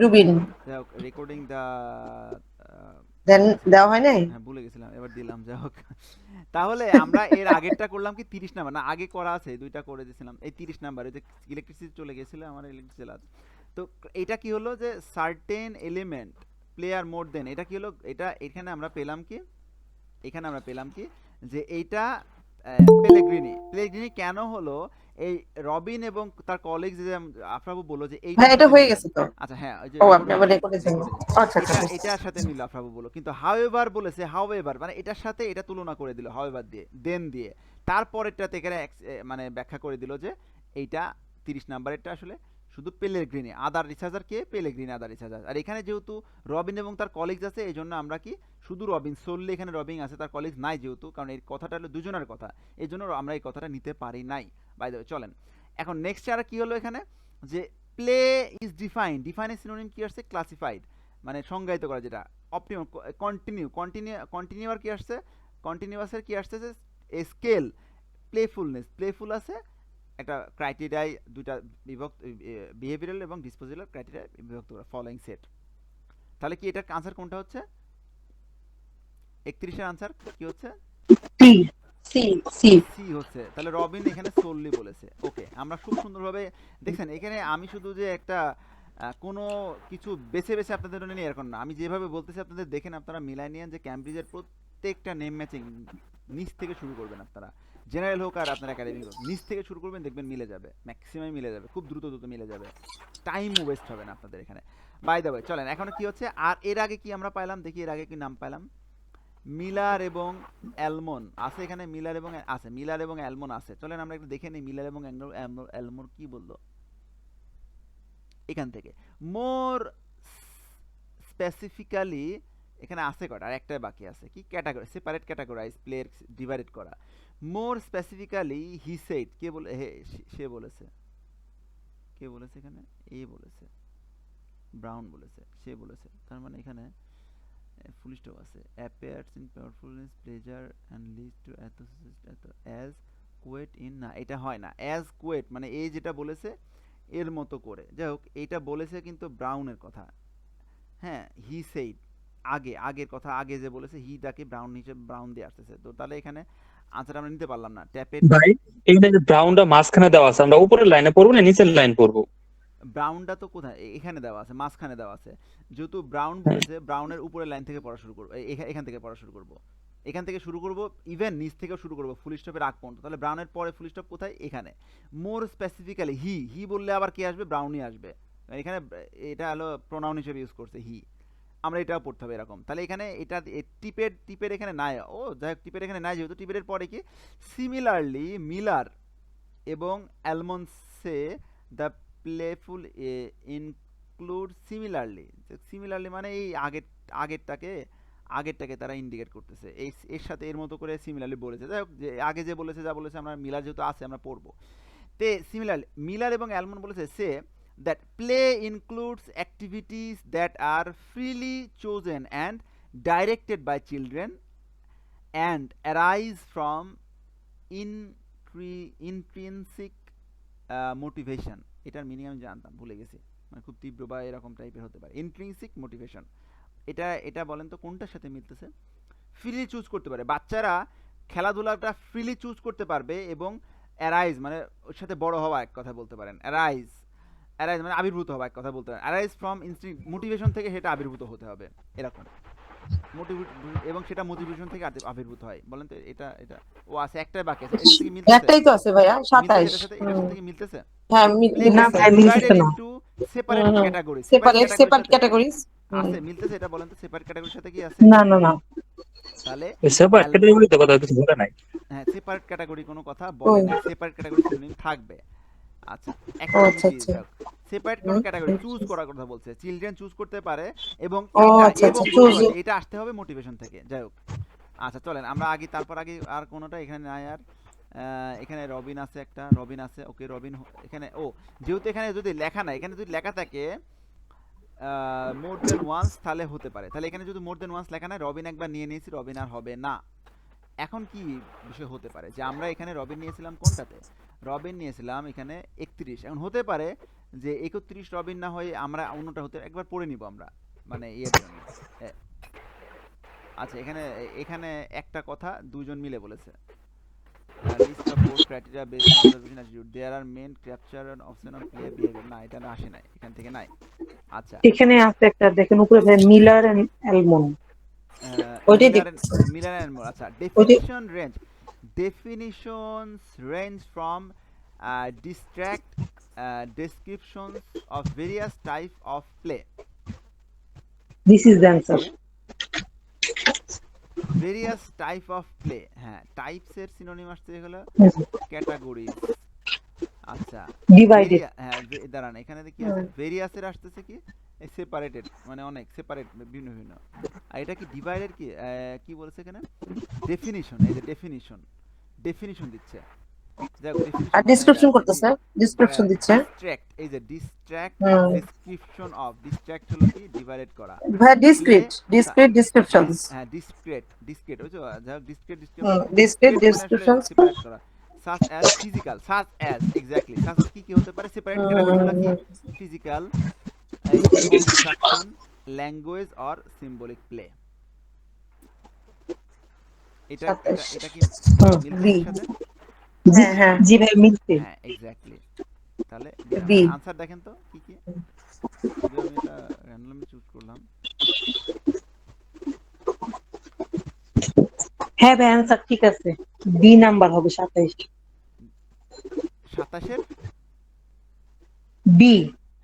Rubin. Recording দা দেন দেওয়া হয় নাই? হ্যাঁ ভুলে গেছিলাম এবার দিলাম যাই হোক। তাহলে আমরা এর আগেরটা করলাম কি তিরিশ নাম্বার না আগে করা আছে দুইটা করে দিয়েছিলাম এই তিরিশ নাম্বার ওই যে ইলেকট্রিসিটি চলে গেছিল আমার ইলেকট্রিসিটি তো এটা কি হলো যে certain element player more then এটা কি হলো এটা এখানে আমরা পেলাম কি এখানে আমরা পেলাম কি যে এইটা পেলেগ্রিনি পেলেগ্রিনি কেন হলো এই রবিন এবং তার কলিগ যে আফরাবু বলল যে এই হ্যাঁ এটা হয়ে গেছে তো। আচ্ছা হ্যাঁ ওই যে ও আপনি আবার করে- রেকর্ডেছেন আচ্ছা এটা আচ্ছা এটার সাথে মিল আফরাবু বলো কিন্তু হাওয়েভার বলেছে হাওয়েভার মানে এটার সাথে এটা তুলনা করে দিল হাওয়েভার দিয়ে দেন দিয়ে। তারপরেরটাতে এখানে ex- মানে ব্যাখ্যা করে দিল যে এইটা তিরিশ নাম্বারেরটা আসলে শুধু পেলেগ্রিনি আদার রিচার্জার কে পেলেগ্রিনি আদার রিচার্জার আর এখানে যেহেতু রবিন এবং তার কলিগস আছে এই জন্য আমরা কি শুধু রবিন সোললি এখানে রবিন আছে তার কলিগস নাই যেহেতু কারণ এই কথাটা হলো দুজনের কথা। এই জন্য আমরা এই কথাটা নিতে পারি নাই। বাই দ্য চলেন। এখন নেক্সট আর কি হলো এখানে? যে প্লে ইজ ডিফাইন ডিফাইনের সিনোনিম কি আসছে? ক্লাসিফাইড মানে সংজ্ঞায়িত করা যেটা। অপটিমাম কন্টিনিউ কন্টিনিউ কন্টিনিউ আর কি আসছে? কন্টিনিউয়াসের কি আসছে? যে স্কেল প্লেফুলনেস প্লেফুল আছে, একটা ক্রাইটেরিয়ায় দুইটা বিভক্ত বিহেভিয়ারাল এবং ডিসপোজিটাল ক্রাইটেরিয়া বিভক্ত করা ফলোয়িং সেট তাহলে কি এটার আনসার কোনটা হচ্ছে? একত্রিশের আনসার কি হচ্ছে? সি হচ্ছে। তাহলে রবিন এখানে সোললি বলেছে। ওকে, আমরা খুব সুন্দরভাবে দেখছেন, এখানে আমি শুধু যে একটা কোনো কিছু বেছে বেছে আপনাদের জন্য নিয়ে এরকম না। আমি যেভাবে বলতেছি, আপনাদের দেখেন আপনারা মিলাই নিয়েন যে ক্যামব্রিজের প্রত্যেকটা নেম ম্যাচিং নিচ থেকে শুরু করবেন আপনারা। জেনারেল হোক আর আপনার একাডেমিক হোক, নিচ থেকে শুরু করবেন, দেখবেন মিলে যাবে। ম্যাক্সিমাম মিলে যাবে, খুব দ্রুত দ্রুত মিলে যাবে। টাইম ওয়েস্ট হবে না আপনাদের এখানে। বাই দ্য ওয়ে চলেন, এখন কি হচ্ছে? আর এর আগে কি আমরা পাইলাম? দেখি, এর আগে কি নাম পাইলাম? মিলার এবং অ্যালমন, আছে এখানে মিলার এবং আছে, মিলার এবং অ্যালমন আছে। চলেন আমরা একটু দেখে নিই, মিলার এবং অ্যালমন কি বলল? এখান থেকে। মোর স্পেসিফিক্যালি এখানে আছে কটা আর একটাই বাকি আছে। কি category? Separate categorise, player divided করা। মোর স্পেসিফিক্যালি হি সেড, কে বলে, হে সে বলেছে। কে বলেছে এখানে? এ বলেছে। ব্রাউন বলেছে, সে বলেছে। তার মানে এখানে ফুল স্টপ আছে appears in powerfulness pleasure and lead to এত অ্যাজ কুয়েট ইন না, এটা হয় না। অ্যাজ কুয়েট মানে এই যেটা বলেছে, এর মতো করে। যাই হোক এইটা বলেছে কিন্তু ব্রাউনের কথা। হ্যাঁ হি সেইড আগে, আগের কথা, আগে যে বলেছে হি তাকে ব্রাউন হিসেবে ব্রাউন দিয়ে আসতেছে। তো তাহলে এখানে আনসার আমরা নিতে পারলাম না। ট্যাপের ভাই, এখানে ব্রাউনটা মাঝখানে দেওয়া আছে, আমরা উপরের লাইনে পড়ব না, নিচের লাইন পড়ব? ব্রাউনটা তো কোথায়? এখানে দেওয়া আছে, মাঝখানে দেওয়া আছে। যেহেতু ব্রাউন। বলেছে ব্রাউনের উপরে লাইন থেকে পড়া শুরু করব। এখান থেকে পড়া শুরু করব। এখান থেকে শুরু করব ইভেন নিচ থেকে শুরু করব ফুল স্টপের আগ পর্যন্ত। তাহলে ব্রাউনের পরে ফুল স্টপ কোথায়? এখানে। মোর স্পেসিফিক্যালি হি হি বললে আবার কি আসবে? ব্রাউনই আসবে। এখানে, এটা হলো প্রোনাউন হিসেবে ইউজ করছে হি আমরা এটাও পড়তে হবে এরকম। তাহলে এখানে এটা টিপের টিপের এখানে নাই। ও, যাই হোক, টিপের এখানে নাই, যেহেতু টিপের পরে কি? সিমিলারলি মিলার এবং অ্যালমন্সে the playful include similarly similarly মানে এই আগের, আগেরটাকে আগেরটাকে তারা ইন্ডিকেট করতেছে। এই, এর সাথে এর মতো করে সিমিলারলি বলেছে। যাই হোক, যে আগে যে বলেছে, যা বলেছে, আমরা মিলার যেহেতু আছে, আমরা পড়ব। তে সিমিলারলি মিলার এবং অ্যালমন বলেছে, সে that play includes activities that are freely chosen and directed by children and arise from ইনট্রি intrinsic motivation এটার মিনিং আমি জানতাম, ভুলে গেছি। মানে খুব তীব্র বা এরকম টাইপের হতে পারে। ইন্ট্রিনসিক মোটিভেশন এটা এটা বলেন তো কোনটার সাথে মিলতেছে? ফ্রিলি চুজ করতে পারে। বাচ্চারা খেলাধুলাটা ফ্রিলি চুজ করতে পারবে এবং অ্যারাইজ মানে ওর সাথে বড় হওয়া এক কথা বলতে পারেন। অ্যারাইজ অ্যারাইজ মানে আবির্ভূত হওয়া এক কথা বলতে পারেন। অ্যারাইজ ফ্রম ইনস্টিং মোটিভেশন থেকে সেটা আবির্ভূত হতে হবে। এরকম। মোটিভেট এবং সেটা মোটিভেশন থেকে আবির্ভূত হয়। বলেন তো এটা এটা ও আছে একটাই বাকি আছে। এটার সাথে কি মিলতেছে? একটাই তো আছে ভাইয়া মিলতেছে সাতাইশ। এটার সাথে এটার সাথে কি মিলতেছে? হ্যাঁ মি- Play না ভাই মিলতেছে না। হুম, হুম। সেপারেট সেপারেট ক্যাটাগরিজ আছে? মিলতেছে এটা বলেন তো সেপারেট ক্যাটাগরির সাথে কি আছে? না না না। তাহলে সেপারেট ক্যাটাগরিতে কথা কিছু বলে নাই। হ্যাঁ সেপারেট ক্যাটাগরি কোনো কথা বলে না সেপারেট ক্যাটাগরি থাকবে। আচ্ছা। সেপারেট কোন ক্যাটাগরি চুজ করার কথা বলছে। চিলড্রেন চুজ করতে পারে এবং আচ্ছা, আচ্ছা, এটা আসতে হবে মোটিভেশন থেকে। যাই হোক। আচ্ছা চলেন আমরা আগে তারপর আগে আর কোনোটা এখানে নাই আর। এখানে রবিন আছে একটা রবিন আছে ওকে রবিন এখানে ও যেহেতু এখানে যদি লেখা নাই এখানে যদি লেখা থাকে মোর দেন ওয়ান্স তাহলে হতে পারে। তাহলে এখানে যদি মোর দেন ওয়ান্স লেখা নাই রবিন একবার নিয়ে নিয়েছি রবিন আর হবে না। এখন কি বিষয় হতে পারে? যে আমরা এখানে রবিন নিয়েছিলাম কোনটাতে? রবিন নিয়েছিলাম এখানে একত্রিশ। এখন হতে পারে যে একত্রিশ রবিন না হয়ে আমরা অন্যটা হতে একবার পড়ে নিব আমরা মানে ইয়ের জন্য। আচ্ছা এখানে এখানে একটা কথা দুজন মিলে বলেছে। List of four criteria based observation attitude there are men capture option of player behaviour না এটা না আসে নাই এখান থেকে নাই। আচ্ছা। এখানে আছে একটা দেখেন উপরে মিলার এন্ড ওইটাই। মিলার এন্ড আচ্ছা। Definition range definitions range from distract descriptions of various type of play this is the answer various type of play হ্যাঁ টাইপস এর সিনোনিম আসছে হলো ক্যাটাগরি আচ্ছা। ডিভাইডেড হ্যাঁ দাঁড়ান এখানে কি আছে। ভেরিয়াসের আসতেছে কি? সেপারেটেড মানে অনেক সেপারেট ভিন্ন ভিন্ন। আর এটা কি ডিভাইডেড কি? কি বলেছে এখানে? ডেফিনিশন এই যে ডেফিনিশন ডেফিনিশন দিচ্ছে। আর ডিসক্রিপশন করতেছে ডিসক্রিপশন দিচ্ছে। এই যে ডিস্ট্র্যাক্ট ডেসক্রিপশন অফ ডিস্ট্র্যাক্ট হলো কি? ডিভাইডেড করা। ভাই ডিসক্রিট ডিসক্রিট ডিসক্রিপশনস হ্যাঁ discrete discrete discrete discrete descriptions। Such as physical such as exactly such কি কি হতে পারে? সেপারেট ক্যাটাগরিগুলো কি? Physical language or symbolic play এটা এটা কি? হ্যাঁ জি ভাই মিলছে হ্যাঁ এক্স্যাক্টলি তাহলে আনসার দেখেন তো কি কি? আমি এটা র্যান্ডমলি চুজ করলাম? হ্যাঁ ভাই অ্যান্সার ঠিক আছে। বি নাম্বার হবে সাতাইশ সাতাশের? বি।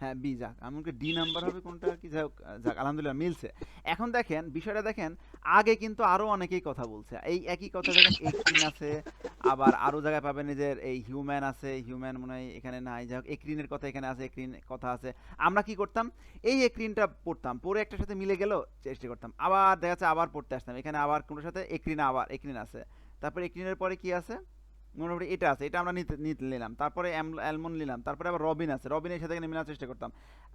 হ্যাঁ বি যাক। আমাকে ডি নাম্বার হবে কোনটা, কি যাক যাক, আলহামদুলিল্লাহ মিলছে। এখন দেখেন, বিষয়টা দেখেন, আগে কিন্তু আরও অনেকেই কথা বলছে। এই একই কথা দেখেন, একরিন আছে, আবার আরও জায়গায় পাবেন যে এই হিউম্যান আছে, হিউম্যান মনে হয় এখানে নাই। যাই হোক, একরিনের কথা এখানে আছে, একরিন কথা আছে। আমরা কি করতাম, এই একরিনটা পড়তাম পরে একটার সাথে মিলে গেল, চেষ্টা করতাম। আবার দেখা যাচ্ছে আবার পড়তে আসতাম। এখানে আবার কোনোটার সাথে, একরিন আবার, একরিন আছে। তারপরে একরিনের পরে কি আছে? মোটামুটি এটা আছে, এটা আমরা নিতে নিলাম। তারপরে অ্যালমন নিলাম, তারপরে আবার রবিন আছে। রবিনের সাথে মেলার চেষ্টা করতাম।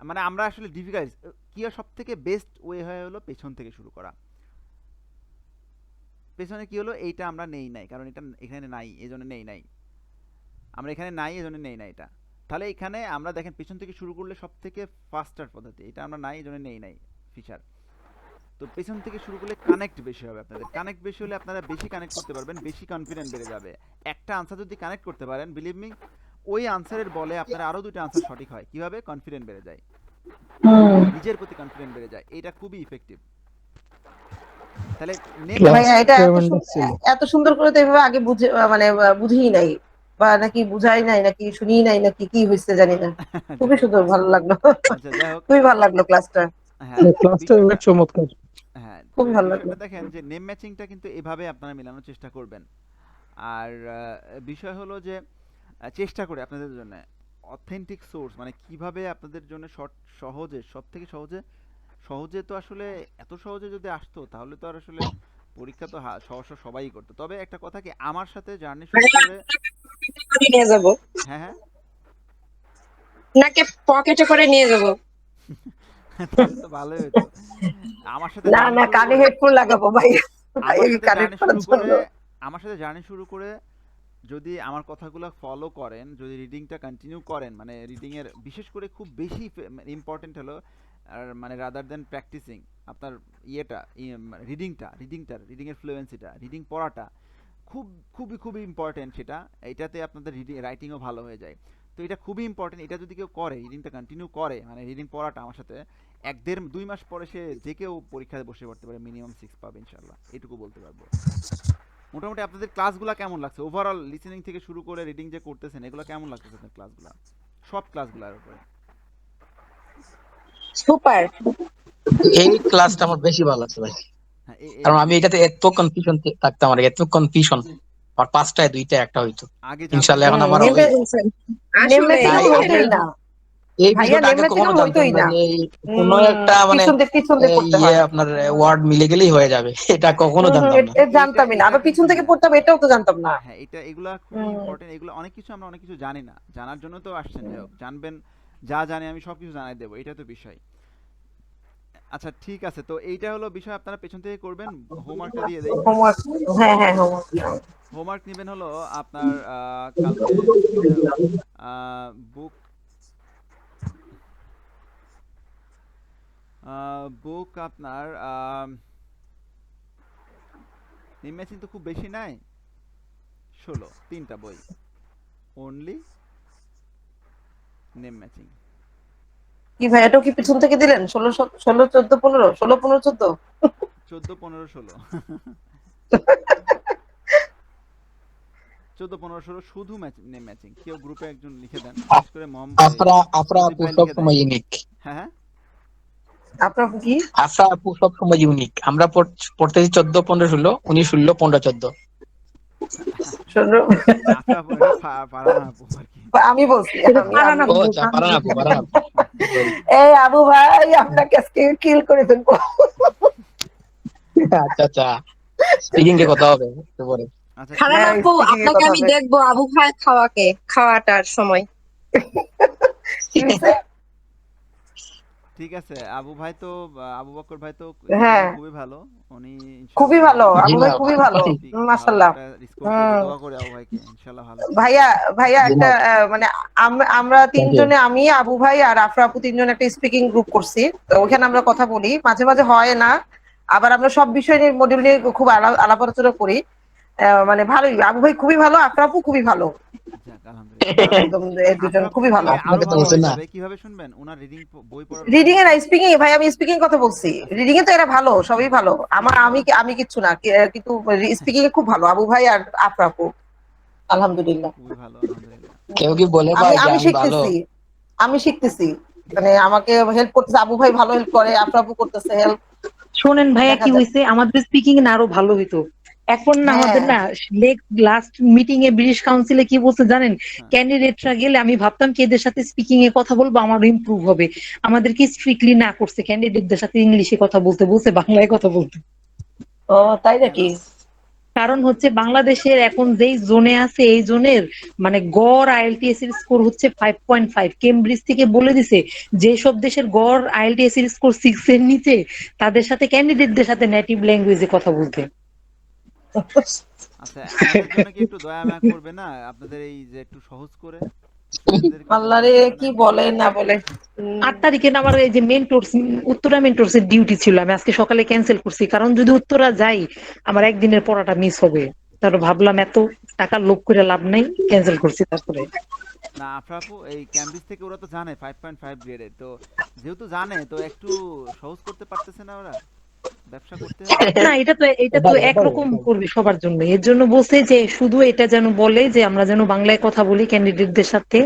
মানে আমরা আসলে ডিফিকাল্ট কি সব থেকে বেস্ট ওয়ে হয়ে হলো পেছন থেকে শুরু করা। পেছনে কি হলো? এইটা আমরা নেই নাই, কারণ এটা এখানে নাই এই জন্য নেই নাই। আমরা এখানে নাই এই জন্য নেই নাই এটা। তাহলে এখানে আমরা দেখেন, পেছন থেকে শুরু করলে সব থেকে ফাস্টার পদ্ধতি। এটা আমরা নাই এই জন্য নেই নাই ফিচার তো পেছন থেকে শুরু করলে কানেক্ট বেশি হবে আপনাদের। কানেক্ট বেশি হলে আপনারা বেশি কানেক্ট করতে পারবেন বেশি কনফিডেন্ট বেড়ে যাবে। একটা আনসার যদি কানেক্ট করতে পারেন বিলিভ মি ওই আনসারের বলে আপনার আরও দুটো আনসার সঠিক হয়। কীভাবে? কনফিডেন্ট বেড়ে যায়। নিজের প্রতি কনফিডেন্ট বেড়ে যায়। এটা খুবই ইফেক্টিভ তাহলে এটা এত সুন্দর করে তো এভাবে আগে বুঝে মানে বুঝিই নাই বা নাকি বুঝাই নাই নাকি শুনি নাই নাকি কি হয়েছে জানি না। খুবই সুন্দর ভালো লাগল। আচ্ছা খুবই ভালো লাগল ক্লাসটা হ্যাঁ ক্লাসটা অনেক চমৎকার। খুবই ভালো লাগল। দেখেন যে নেম ম্যাচিংটা কিন্তু এভাবে আপনারা মেলানোর চেষ্টা করবেন। আর বিষয় হলো যে চেষ্টা করে আপনাদের জন্য অথেন্টিক সোর্স মানে কীভাবে আপনাদের জন্য শর্ট সহজে সব থেকে সহজে সহজে তো আসলে এত সহজে যদি আসতো তাহলে তো আর আসলে পরীক্ষা তো সহসা সবাই করতো। তবে একটা কথা কি আমার সাথে জার্নি শুরু করে নিয়ে যাব। হ্যাঁ হ্যাঁ। নাকে পকেটে করে নিয়ে যাব? ভালোই হতো আমার সাথে না না কানে হেডফোন লাগাবো ভাই। আমার সাথে কানেক্ট জার্নি শুরু করে জন্য আমার সাথে জার্নি শুরু করে যদি আমার কথাগুলো ফলো করেন যদি রিডিংটা কন্টিনিউ করেন মানে রিডিং এর বিশেষ করে খুব বেশি ইম্পর্টেন্ট হলো আর মানে রাদার দেন প্র্যাকটিসিং আপনার ইয়েটা রিডিংটা রিডিংটা রিডিং এর ফ্লুয়েন্সিটা রিডিং পড়াটা খুব খুবই খুবই ইম্পর্টেন্ট সেটা। এটাতে আপনাদের রিডিং রাইটিংও ভালো হয়ে যায়। তো এটা খুবই ইম্পর্টেন্ট এটা যদি কেউ করে রিডিংটা কন্টিনিউ করে মানে রিডিং পড়াটা আমার সাথে এক দেড় দুই মাস পরে সে যে কেউ পরীক্ষায় বসে পড়তে পারে মিনিমাম সিক্স পাবে ইনশাল্লাহ এটুকু বলতে পারব। মোটামুটি আপনাদের ক্লাসগুলো কেমন লাগছে? ওভারঅল লিসেনিং থেকে শুরু করে রিডিং যে করতেছেন এগুলো কেমন লাগতেছে আপনার ক্লাসগুলো সব ক্লাসগুলোর উপরে। সুপার এই ক্লাসটা আমার বেশি ভালো লাগছে ভাই। হ্যাঁ কারণ আমি এটাতে এত কনফিউশন থাকতাম আমার এত কনফিউশন আর পাঁচটায় দুইটা একটা হইতো। আগে ইনশাআল্লাহ এখন আমার এই কোনো একটা মানে পিছন দিয়ে পিছন দিয়ে এ, পড়তে ইয়ে হয় আপনার ওয়ার্ড মিলে গেলেই হয়ে যাবে। এটা কখনো জানতাম না। জানতামই না। আবার পিছন থেকে পড়তাম এটাও তো জানতাম না। হ্যাঁ এটা এগুলা ইম্পর্টেন্ট এগুলো অনেক কিছু আমরা অনেক কিছু জানি না। জানার জন্য তো আসছেন। জানবেন যা জানি আমি সব কিছু জানাই দেবো। এটা তো বিষয়। আচ্ছা ঠিক আছে। তো এইটা হলো বিষয় আপনারা পেছন থেকে করবেন। হোমওয়ার্কটা দিয়ে দেই। হোমওয়ার্ক হ্যাঁ হ্যাঁ হোমওয়ার্ক হোমওয়ার্ক নেবেন হলো আপনার কালকে বুক বুক আপনার নেম ম্যাচিং তো খুব বেশি নাই। ষোলো তিনটা বই। অনলি নেম ম্যাচিং কি ভাই এটাও কি পিছন থেকে দিলেন? ষোলো ষোলো চোদ্দ পনেরো? ষোলো পনেরো চোদ্দ? চোদ্দ পনেরো ষোলো। চোদ্দ পনেরো ষোলো শুধু নেম ম্যাচিং কেউ গ্রুপে একজন লিখে দেন। বিশেষ করে মম আফরা আফরা আপু প্রদীপ ভাই সব লিখে সময় দেন। ইউনিক হ্যাঁ হ্যাঁ। আপনার কি? আফরা আপু সব সময় ইউনিক আমরা পড়- পড়তেছি চোদ্দ পনেরো ষোলো উনি ষোলো পনেরো চোদ্দ। আমি বলছি আচ্ছা এই আবু ভাই আপনাকে আজকে কিল করে ফেলব। আচ্ছা আচ্ছা। স্পিকিং এ কথা হবে পরে। আচ্ছা খারাপ হ্যাঁ, আপু আপনাকে আমি দেখব আবু ভাই খাওয়াকে খাওয়াটার সময়? ঠিক আছে আবু ভাই তো আবু বকর ভাই তো হ্যাঁ। খুবই ভালো। উনি খুবই ভালো আবু ভাই খুবই ভালো হুম। দোয়া করি আবু ভাইকে ইনশাআল্লাহ ভালো। ভাইয়া ভাইয়া একটা আহ, মানে আমরা তিনজনে আমি আবু ভাই আর আফরা আপু তিনজন একটা স্পিকিং গ্রুপ করছি। তো ওখানে আমরা কথা বলি। মাঝে মাঝে হয় না। আবার আমরা সব বিষয় নিয়ে মডিউল নিয়ে খুব আলা- আলাপ আলোচনা করি। মানে ভালোই। আবু ভাই খুবই ভালো আফরা আপু খুবই ভালো। যাক আলহামদুলিল্লাহ। একদম এই দুজন আপনার খুবই ভালো। আরও আপনাকে তো ভালো বলছেন না। যাবে, কীভাবে শুনবেন? ওনার রিডিং বই পড়ার রিডিং এ স্পিকিং ভাই আমি স্পিকিং কথা বলছি। রিডিং এ তো এরা ভালো সবই ভালো। আমার আমি আমি কিচ্ছু না কিন্তু স্পিকিং এ খুব ভালো আবু ভাই আর আপু আলহামদুলিল্লাহ। খুবই ভালো কেউ কি বলে আমি ভাই আমি আমি শিখতেছি। আমি শিখতেছি। মানে আমাকে হেল্প করতেছে আবু ভাই ভালো হেল্প করে আপু করতেছে হেল্প শোনেন ভাইয়া কি আমাদের স্পিকিং না আরও ভালো হইতো। এখন না হ্যাঁ। আমাদের না লাস্ট মিটিং এ ব্রিটিশ কাউন্সিলে কি বলছে জানেন? ক্যান্ডিডেটরা গেলে আমি ভাবতাম কি এদের সাথে স্পিকিং এ কথা বলব আমার ইমপ্রুভ হবে। আমাদেরকে স্ট্রিক্টলি না করছে ক্যান্ডিডেটদের সাথে ইংলিশে কথা বলতে বলছে বাংলায় কথা বলতে। ও তাই নাকি? কারণ হচ্ছে বাংলাদেশের এখন যেই জোনে আছে এই জোনের মানে গড় আইএলটিএস এর স্কোর হচ্ছে ফাইভ পয়েন্ট ফাইভ কেমব্রিজ থেকে বলে দিছে যেসব দেশের গড় আইএলটিএস এর স্কোর সিক্স এর নিচে তাদের সাথে ক্যান্ডিডেটদের সাথে নেটিভ ল্যাঙ্গুয়েজে কথা বলতে। আচ্ছা কি একটু দয়া মায়া করবে না? আপনাদের এই যে একটু সহজ করে student-দেরকে কি বলে না বলে? আট তারিখে আমার এই যে মেন্টরস উত্তরা মেন্টরস এর ডিউটি ছিল আমি আজকে সকালে ক্যান্সেল করছি। কারণ যদি উত্তরা যাই আমার একদিনের পড়াটা মিস হবে। তারপর ভাবলাম এত টাকা লোভ করে লাভ নাই ক্যান্সেল করছি তারপরে। না আফরাফু এই ক্যাম্ব্রিজ থেকে ওরা তো জানে ফাইভ পয়েন্ট ফাইভ গ্রেডের তো যেহেতু জানে তো একটু সহজ করতে পারতেছে না ওরা? ব্যবসা করতে না এটা তো এটা তো একরকম করবে সবার জন্য। এর জন্য বলছে যে শুধু এটা যেন বলে যে আমরা যেন বাংলায় কথা বলি ক্যান্ডিডেটদের সাথে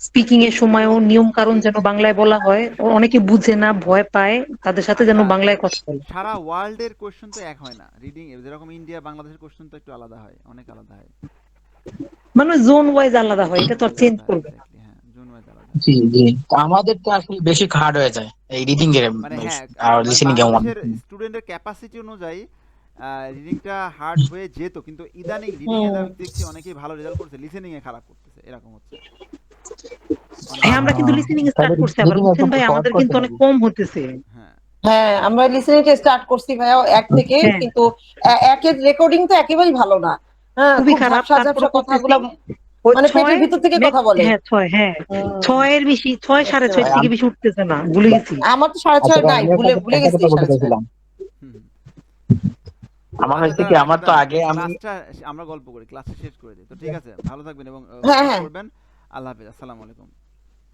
স্পিকিং এর সময়ও নিয়ম কারণ যেন বাংলায় বলা হয়। অনেকে বুঝে না ভয় পায় তাদের সাথে যেন। বাংলায় কথা বলে। সারা ওয়ার্ল্ডের কোশ্চেন তো এক হয় না। রিডিং যেরকম ইন্ডিয়া বাংলাদেশের কোশ্চেন তো একটু আলাদা হয় অনেক আলাদা হয়। মানে জোন ওয়াইজ আলাদা হয় এটা তো আর চেঞ্জ করবে না। Exactly, হ্যাঁ জোন ওয়াইজ আলাদা জি জি। আমাদের তো আসলে বেশি হার্ড হয়ে যায় এই রিডিং এর মানে হ্যাঁ আর লিসেনিং এ স্টুডেন্টের ক্যাপাসিটি অনুযায়ী রিডিংটা হার্ড হয়ে যেত কিন্তু ইদানিং রিডিং এ আমি দেখছি অনেকেই ভালো রেজাল্ট করছে লিসেনিং এ খারাপ করতেছে এরকম হচ্ছে। হ্যাঁ আমরা কিন্তু লিসেনিং স্টার্ট তাহলে করছি আবার বুঝছেন ভাই আমাদের কিন্তু অনেক কম হতেছে। হ্যাঁ। হ্যাঁ আমরা লিসেনিং টা স্টার্ট করছি ভাইয়া এক থেকে হ্যাঁ। কিন্তু এ- একের রেকর্ডিং তো একেবারেই ভালো না। হ্যাঁ খুবই খারাপ কথাগুলো মানে পেটের ভিতর থেকে কথা বলে। হ্যাঁ ছয় হ্যাঁ। ছয়ের বেশি ছয় সাড়ে ছয় থেকে বেশি উঠতেছে না ভুলে গেছি। আমার তো সাড়ে ছয় নাই ভুলে ভুলে গেছি সাড়ে ছয়। চাইছিলাম হুম, হুম। আমার হচ্ছে কি আমার তো আগে আমি আমরা গল্প করি ক্লাসটা শেষ করে দিই। তো ঠিক আছে ভালো থাকবেন এবং হ্যাঁ, হ্যাঁ। করবেন। আল্লাহ হাফেজ আসসালামু আলাইকুম।